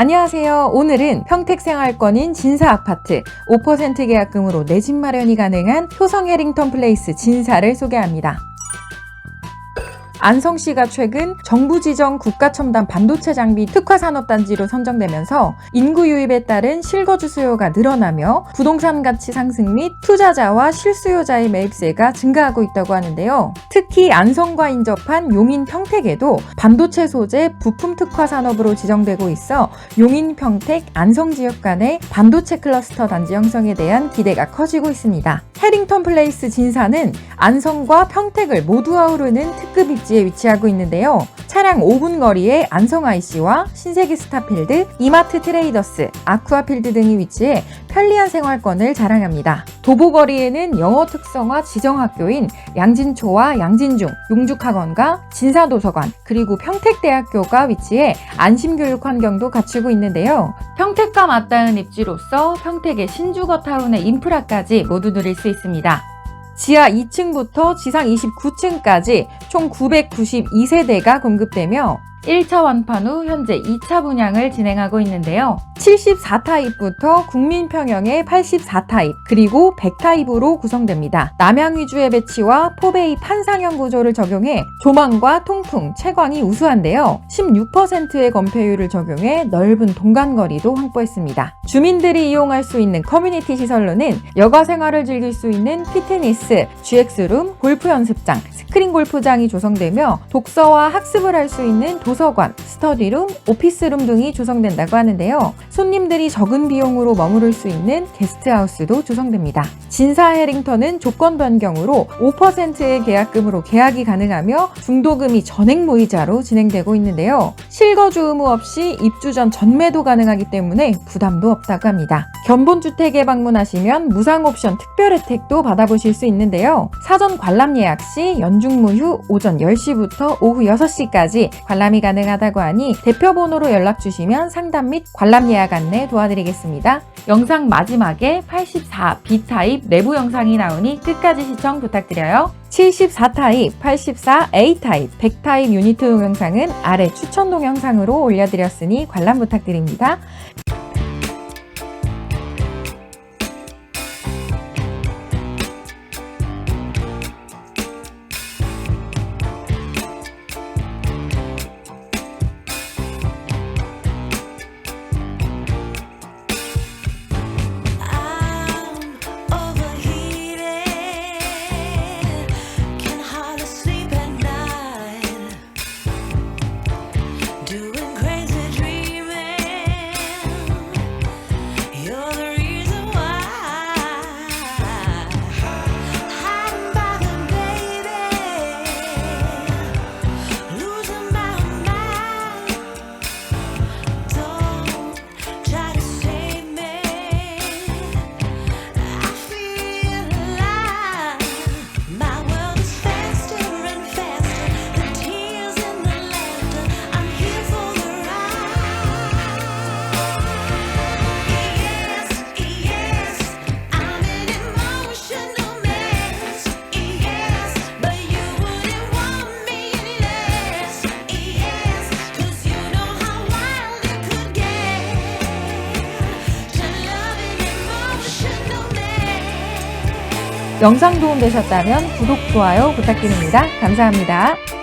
안녕하세요. 오늘은 평택생활권인 진사아파트 5% 계약금으로 내 집 마련이 가능한 효성 해링턴 플레이스 진사를 소개합니다. 안성시가 최근 정부 지정 국가 첨단 반도체 장비 특화 산업단지로 선정되면서 인구 유입에 따른 실거주 수요가 늘어나며 부동산 가치 상승 및 투자자와 실수요자의 매입세가 증가하고 있다고 하는데요. 특히 안성과 인접한 용인 평택에도 반도체 소재 부품 특화 산업으로 지정되고 있어 용인 평택 안성 지역 간의 반도체 클러스터 단지 형성에 대한 기대가 커지고 있습니다. 해링턴 플레이스 진사는 안성과 평택을 모두 아우르는 특급 입지 에 위치하고 있는데요. 차량 5분 거리에 안성 IC와 신세계 스타필드, 이마트 트레이더스, 아쿠아필드 등이 위치해 편리한 생활권을 자랑합니다. 도보거리에는 영어 특성화 지정학교인 양진초와 양진중, 용죽학원과 진사도서관, 그리고 평택대학교가 위치해 안심교육 환경도 갖추고 있는데요. 평택과 맞닿은 입지로서 평택의 신주거타운의 인프라까지 모두 누릴 수 있습니다. 지하 2층부터 지상 29층까지 총 992세대가 공급되며 1차 완판 후 현재 2차 분양을 진행하고 있는데요. 74타입부터 국민평형의 84타입, 그리고 100타입으로 구성됩니다. 남향 위주의 배치와 포베이 판상형 구조를 적용해 조망과 통풍, 채광이 우수한데요. 16%의 건폐율을 적용해 넓은 동간거리도 확보했습니다. 주민들이 이용할 수 있는 커뮤니티 시설로는 여가 생활을 즐길 수 있는 피트니스, GX룸, 골프 연습장, 스크린 골프장이 조성되며 독서와 학습을 할 수 있는 도서 관, 스터디룸, 오피스룸 등이 조성된다고 하는데요. 손님들이 적은 비용으로 머무를 수 있는 게스트하우스도 조성됩니다. 진사 해링턴은 조건 변경으로 5%의 계약금으로 계약이 가능하며 중도금이 전액 무이자로 진행되고 있는데요. 실거주 의무 없이 입주 전 전매도 가능하기 때문에 부담도 없다고 합니다. 견본주택에 방문하시면 무상 옵션 특별 혜택도 받아보실 수 있는데요. 사전 관람 예약 시 연중무휴 오전 10시부터 오후 6시까지 관람이 가능하다고 하니 대표 번호로 연락 주시면 상담 및 관람 예약 안내 도와드리겠습니다. 영상 마지막에 84 B타입 내부 영상이 나오니 끝까지 시청 부탁드려요. 74타입, 84A 타입, 100타입 유니트 동영상은 아래 추천 동영상으로 올려드렸으니 관람 부탁드립니다. 영상 도움 되셨다면 구독, 좋아요 부탁드립니다. 감사합니다.